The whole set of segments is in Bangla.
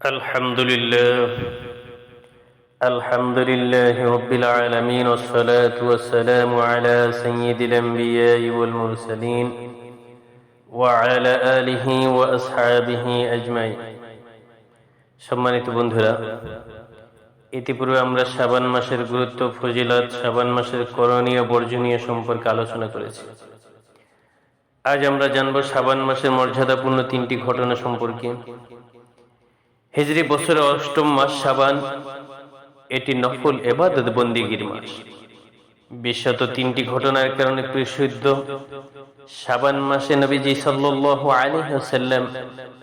الحمد لله الحمد لله رب العالمين والصلاة والسلام على سيد الأنبياء والمرسلين وعلى آله وأصحابه أجمعين সম্মানিত বন্ধুরা ইতিপূর্বে আমরা শাবান মাসের গুরুত্ব ফজিলত শাবান মাসের করণীয় বর্জনীয় সম্পর্কে আলোচনা করেছি আজ আমরা জানব শাবান মাসের মর্যাদাপূর্ণ তিনটি ঘটনা সম্পর্কে হিজরি বছরের অষ্টম মাস সাবান, এটি নফল এবাদত বন্দিগির মাস। বিশ্বত তিনটি ঘটনার কারণে প্রসিদ্ধ সাবান মাসে নবীজি সাল্লাল্লাহু আলাইহি ওয়াসাল্লাম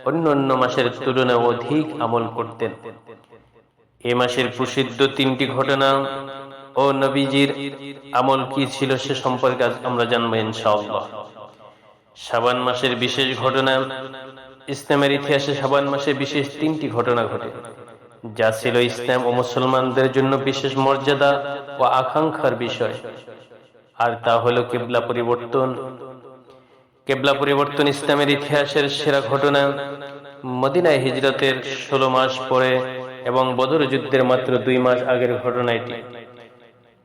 অন্য অন্য মাসের তুলনায় অধিক আমল করতেন। এ মাসের প্রসিদ্ধ তিনটি ঘটনা ও নবীজির আমল কি ছিল সে সম্পর্কে আমরা জানব ইনশাআল্লাহ। সাবান মাসের বিশেষ ঘটনা ইসলামের ইতিহাসে সাবান মাসে বিশেষ তিনটি ঘটনা ঘটে, যা ছিল ইসলাম ও মুসলমানদের জন্য বিশেষ মর্যাদা ও আকাঙ্ক্ষার বিষয়। আর তা হলো কেবলা পরিবর্তন। কেবলা পরিবর্তন ইসলামের ইতিহাসের সেরা ঘটনা মদিনায় হিজরতের ষোলো মাস পরে এবং বদর যুদ্ধের মাত্র দুই মাস আগের ঘটনা এটি।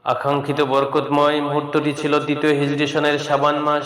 আকাঙ্ক্ষিত বরকতময় মুহূর্তটি ছিল দ্বিতীয় হিজরি সাবান মাস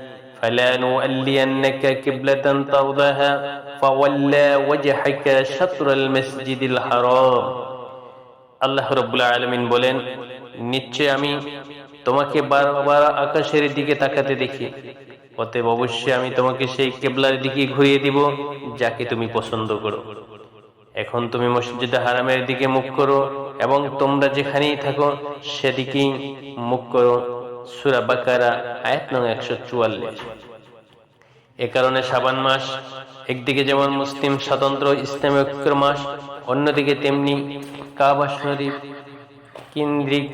فلنولينك قبلة ترضاها فولى وجهك شطر المسجد الحرام আল্লাহ রব্বুল আলমিন বলেন নিশ্চয় আমি তোমাকে বারবার আকাশের দিকে তাকাতে দেখি অতএব অবশ্যই আমি তোমাকে সেই কেবলার দিকে ঘুরিয়ে দিব যাকে তুমি পছন্দ করো এখন তুমি মসজিদে হারামের দিকে মুখ করো এবং তোমরা যেখানেই থাকো সেদিকেই মুখ করো সুরা বাকারা, আয়াত নং একশো চুয়াল্লিশ। এ কারণে সাবান মাস একদিকে যেমন মুসলিম স্বতন্ত্র ইসলামী মাস, অন্যদিকে তেমনি কাবা শরীফ, কেন্দ্রিক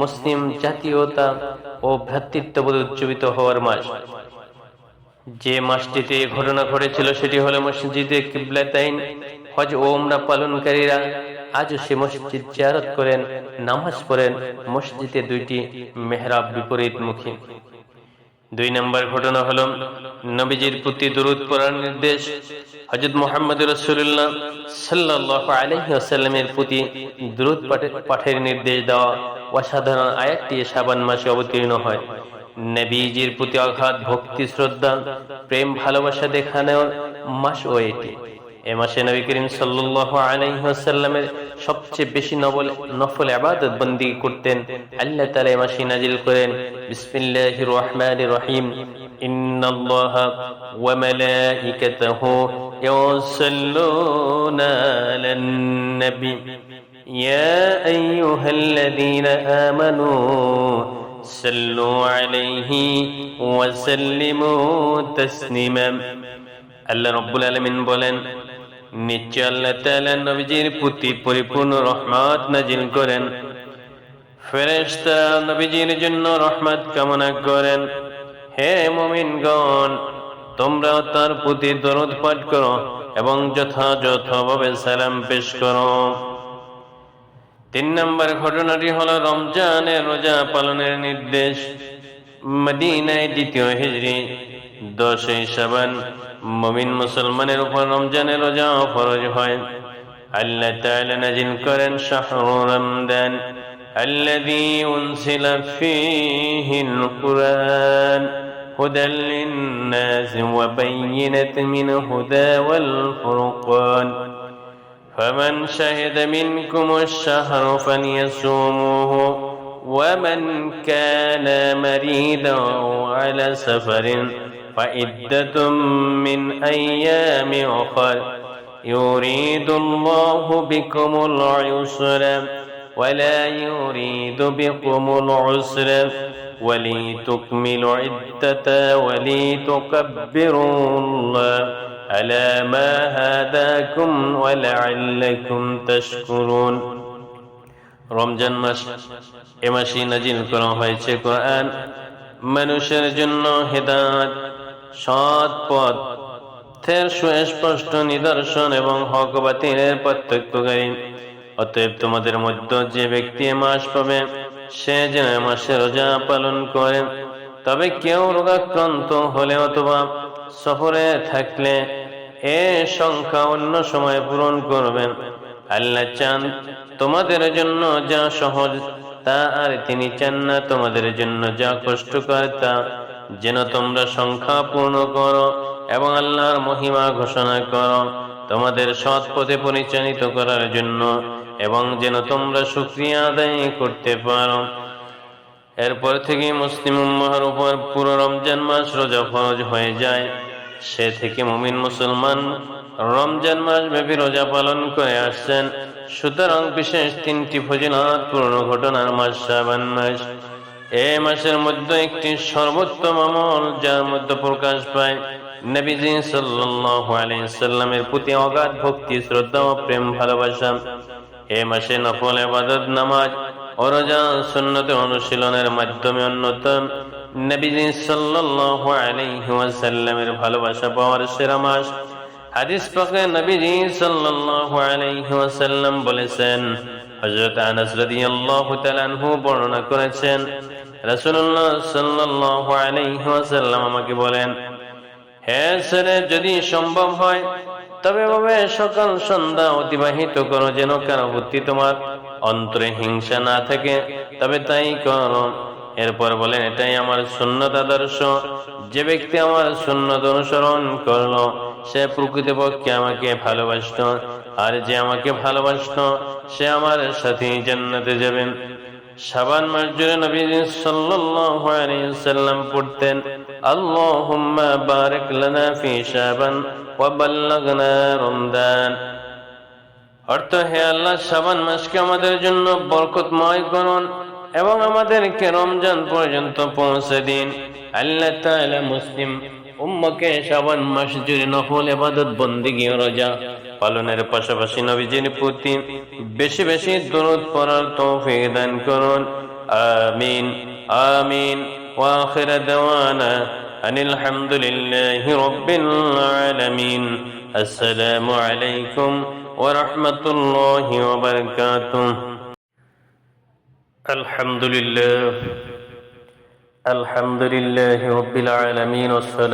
মুসলিম জাতীয়তা ও ভ্রাতৃত্ববোধ উজ্জীবিত হওয়ার মাস। যে মাসটিতে ঘটনা ঘটেছিল সেটি হলো মসজিদে কিবলাতাইন হজ ওমরা পালনকারীরা আজও সে মসজিদ জিয়ারত করেন, নামাজ পড়েন, মসজিদে দুইটি মেহরাব বিপরীত মুখী দুই নম্বর ঘটনা হল, নবীজির প্রতি দরুদ পড়ার নির্দেশ হজরত মোহাম্মদ রসুল্লাহ সাল্লাহ আলহিহাসাল্লামের প্রতি দরুদ পাঠের নির্দেশ দেওয়া অসাধারণ আয়াতটি সাবান মাসে অবতীর্ণ হয়। নবীজির প্রতি অগাধ ভক্তি, শ্রদ্ধা, প্রেম, ভালোবাসা দেখানোর মাস ও এটি। এ মাসে নবী করিম সাল্লাল্লাহু আলাইহি ওয়াসাল্লামের সবচেয়ে বেশি নবল নফল ইবাদত বন্দি করতেন আল্লাহ তাআলা এ মাসে নাজিল করেন বিসমিল্লাহির রহমানির রহিম ইন্নাল্লাহা ওয়া মালাইকাতাহু ইউসাল্লুনা আলান নবী يا أيها الذين آمنوا صلوا عليه وسلموا تسليما আল্লাহ রব্বুল আলমিন বলেন নিশ্চয় আল্লাহ তাআলা নবীজির প্রতি পরিপূর্ণ রহমত নাজিল করেন। ফেরেশতা নবীজির জন্য রহমত কামনা করেন। হে মুমিনগণ তোমরা তার প্রতি দরদ পাঠ করো এবং যথাযথভাবে সালাম পেশ করো। তিন নম্বর ঘটনাটি হলো রমজানের রোজা পালনের নির্দেশ। মদিনায় দ্বিতীয় হিজরি দশই সাবান মমিন মুসলমানের উপর রমজানের রোজা ফরজ হয় আল্লাহ তাআলা নাজিল করেন শাহরু রমজান الذي أنزل فيه القرآن هدى للناس وبينة من هدى والفرقان فمن شهد منكم الشهر فليصوموه ومن كان مريضا على سفر فعدة من أيام أخر يريد الله بكم العسر ولا يريد بكم العسر ولتكملوا عدة ولتكبروا الله على ما هداكم ولعلكم تشكرون রমজান মাস, এ মাসে নাজিল করা হয়েছে কোরআন। মানুষের জন্য হেদাত সৎ পথ নিদর্শন এবং হক বাতিলের পার্থক্যকারী অতএব তোমাদের মধ্যে যে ব্যক্তি মাস পাবে, সে যেন মাসে রোজা পালন করে। তবে কেউ রোগাক্রান্ত হলে অথবা সফরে থাকলে এ সংখ্যা অন্য সময় পূরণ করবেন। আল্লাহ চান তোমাদের জন্য যা সহজ, তা আর তিনি চান না তোমাদের জন্য যা কষ্টকর, তা যেন তোমরা সংখ্যা পূর্ণ করো এবং আল্লাহর মহিমা ঘোষণা করো, তোমাদের সৎ পথে পরিচালিত করার জন্য এবং যেন তোমরা শুক্রিয়া আদায় করতে পারো। এরপর থেকে মুসলিম উম্মাহর উপর পুরো রমজান মাস রোজা ফরজ হয়ে যায়। সে থেকে মুমিন মুসলমান রমজান মাস ব্যাপী রোজা পালন করে আসছেন। সুতরাং বিশেষ তিনটি ফজিলত পূর্ণ ঘটনার মাস শাবান মাস এই মাসের মধ্যে একটি সর্বোত্তম আমল যার মধ্যে প্রকাশ পায় নবীজি সাল্লাল্লাহু আলাইহি সাল্লামের প্রতি অগাধ ভক্তি, শ্রদ্ধা ও প্রেম ভালোবাসা। এ মাসে নফল, ইবাদত, নামাজ ও রোজা সুন্নতে অনুশীলনের মাধ্যমে অন্যতম। সাল্লাল্লাহু আলাইহি ওয়াসাল্লামের ভালোবাসা পাওয়ার সেরা মাস। হাদিস পাকে নবীজি সাল্লাল্লাহু আলাইহি ওয়াসাল্লাম বলেছেন, হযরত আনাস রাদিয়াল্লাহু তাআলা আনহু বর্ণনা করেছেন, রাসূলুল্লাহ সাল্লাল্লাহু আলাইহি ওয়াসাল্লাম আমাকে বলেন, হে ছেলে, যদি সম্ভব হয়, তবে ভাবে সকাল সন্ধ্যা অতিবাহিত করো যেন কারও প্রতি তোমার অন্তরে হিংসা না থাকে। তবে তাই করো। এরপর বলেন, এটাই আমার সুন্নত আদর্শ। যে ব্যক্তি আমার সুন্নত অনুসরণ করল, সে প্রকৃতপক্ষে আমাকে ভালোবাসত। আর যে আমাকে ভালোবাসত, সে আমার সাথে জান্নাতে যাবেন। শাবান মাস জুড়ে নবী সাল্লাল্লাহু আলাইহি সাল্লাম পড়তেন, আল্লাহুম্মা বারিক লানা ফি শাবান ওয়া বাল্লাগনা রমদান। অর্থ, হে আল্লাহ শাবান মাসকে আমাদের জন্য বরকতময় করুন। এবং আমাদেরকে রমজান পর্যন্ত পৌঁছে দিন। আল্লাহ তাআলা মুসলিম উম্মকে শাবান মাস জুড়ে নফল, ইবাদত, বন্দিগি ও রোজা পালনের পাশাপাশি নবীজির প্রতি বেশি বেশি দরুদ পড়ার তৌফিক দান করুন। আমিন আমিন। ওয়াখির দাওয়ানা আনিল হামদুলিল্লাহি রাব্বিল আলামিন। আসসালামু আলাইকুম ওয়া রাহমাতুল্লাহি ওয়া বারাকাতুহু। الحمد لله. الحمد لله رب العالمين والصلاة